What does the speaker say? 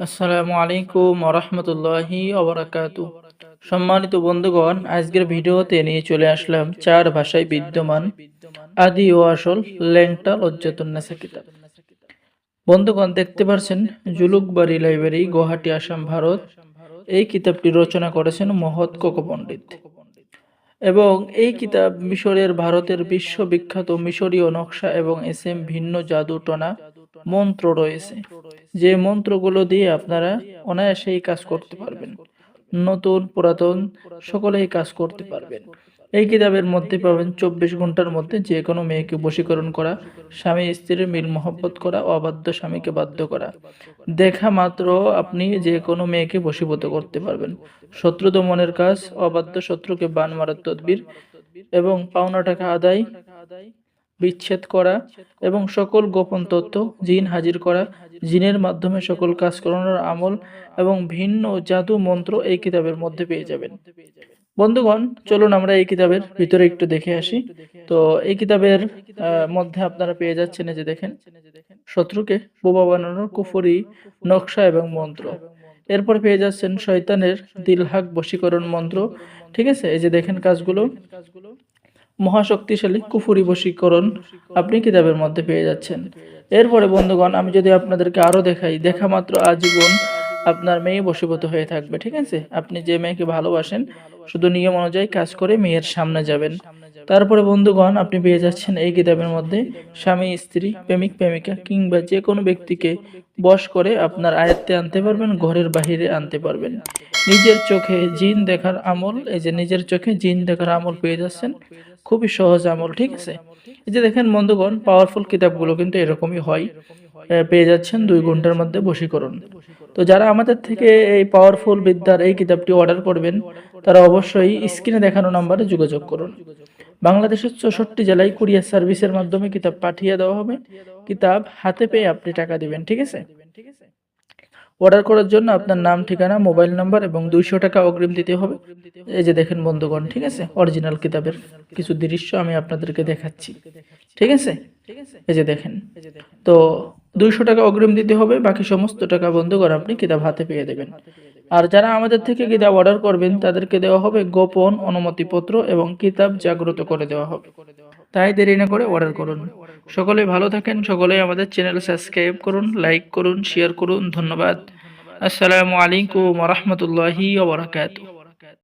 আসসালামু আলাইকুম ওরহমতুল্লাহি ওবরাকাতু সম্মানিত বন্ধুগণ, আজকের ভিডিওতে নিয়ে চলে আসলাম চার ভাষায় বিদ্যমান আদি ও আসল ল্যাংটা লজ্জাতুন্নাসা কিতাব। বন্ধুগণ, দেখতে পাচ্ছেন জুলুকবাড়ি লাইব্রেরি, গুয়াহাটি, আসাম, ভারত। এই কিতাবটি রচনা করেছেন মহৎ কোকো পণ্ডিত। এবং এই কিতাব মিশরের ভারতের বিশ্ববিখ্যাত মিশরীয় নকশা এবং এস এম ভিন্ন জাদু টনা মন্ত্র রয়েছে যে মন্ত্রগুলো দিয়ে আপনারা অনায়াসেই কাজ করতে পারবেন। নতুন পুরাতন সকলেই কাজ করতে পারবেন। এই কিতাবের মধ্যে পাবেন চব্বিশ ঘণ্টার মধ্যে যে কোনো মেয়েকে বশীকরণ করা স্বামী স্ত্রীর মিল মহব্বত করা অবাধ্য স্বামীকে বাধ্য করা। দেখা মাত্র আপনি যে কোনো মেয়েকে বশীভূত করতে পারবেন। শত্রু দমনের কাজ অবাধ্য শত্রুকে বান মারার তদবির এবং পাওনা টাকা আদায় বিচ্ছেদ করা এবং সকল গোপন তথ্য জিন হাজির করা, জিনের মাধ্যমে সকল কাজ করানোর আমল এবং ভিন্ন জাদু মন্ত্র এই কিতাবের মধ্যে পেয়ে যাবেন। বন্ধুগণ, চলুন আমরা এই কিতাবের ভিতরে একটু দেখে আসি। তো এই কিতাবের মধ্যে আপনারা পেয়ে যাচ্ছেন যে দেখেন, শত্রুকে বোবা বানানোর কুফরি, নকশা এবং মন্ত্র। এরপর পেয়ে যাচ্ছেন শয়তানের দিলহাক বশীকরণ মন্ত্র। ঠিক আছে? এই যে দেখেন কাজগুলো। মহাশক্তিশালী কুফুরি বশীকরণ আপনি কিতাবের মধ্যে পেয়ে যাচ্ছেন। এরপরে বন্ধুগণ, আমি যদি আপনাদেরকে আরও দেখাই, দেখা মাত্র আজীবন আপনার মেয়ে বশীভূত হয়ে থাকবে, ঠিক আছে? আপনি যে মেয়েকে ভালোবাসেন, শুধু নিয়ম অনুযায়ী কাজ করে মেয়ের সামনে যাবেন। তারপরে, বন্ধুগণ, আপনি পেয়ে যাচ্ছেন এই কিতাবের মধ্যে, স্বামী, স্ত্রী, প্রেমিক, প্রেমিকা কিংবা যে কোনো ব্যক্তিকে বশ করে আপনার আয়ত্তে আনতে পারবেন, ঘরের বাহিরে আনতে পারবেন। নিজের চোখে জিন দেখার আমল, এই যে নিজের চোখে জিন দেখার আমল পেয়ে যাচ্ছেন, খুবই সহজ আমল, ঠিক আছে? এই যে দেখেন, বন্ধুগণ পাওয়ারফুল কিতাবগুলো কিন্তু এরকমই হয়। পেয়ে যাচ্ছেন দুই ঘণ্টার মধ্যে বশীকরণ। তো যারা আমাদের থেকে এই পাওয়ারফুল বিদ্যার এই কিতাবটি অর্ডার করবেন, তারা অবশ্যই স্ক্রিনে দেখানো নাম্বারে যোগাযোগ করুন। বাংলাদেশের চৌষট্টি জেলায় কুরিয়ার সার্ভিসের মাধ্যমে কিতাব পাঠিয়ে দেওয়া হবে। কিতাব হাতে পেয়ে আপনি টাকা দিবেন, ঠিক আছে? অর্ডার করার জন্য আপনার নাম, ঠিকানা, মোবাইল নাম্বার এবং দুইশো টাকা অগ্রিম দিতে হবে। এই যে দেখেন বন্ধুগণ, ঠিক আছে? অরিজিনাল কিতাবের কিছু দৃশ্য আমি আপনাদেরকে দেখাচ্ছি, ঠিক আছে? ঠিক এই যে দেখেন, তো দুইশো টাকা অগ্রিম দিতে হবে, বাকি সমস্ত টাকা বন্ধুগণ আপনি কিতাব হাতে পেয়ে দেবেন। আর যারা আমাদের থেকে কিতাব অর্ডার করবেন, তাদেরকে দেওয়া হবে গোপন অনুমতিপত্র এবং কিতাব জাগ্রত করে দেওয়া হবে। তাই দেরি না করে অর্ডার করুন। সকলে ভালো থাকেন, সকলে আমাদের চ্যানেল সাবস্ক্রাইব করুন লাইক করুন শেয়ার করুন। ধন্যবাদ। আসসালামু আলাইকুম রহমতুল্লাহি ওবরাকাতু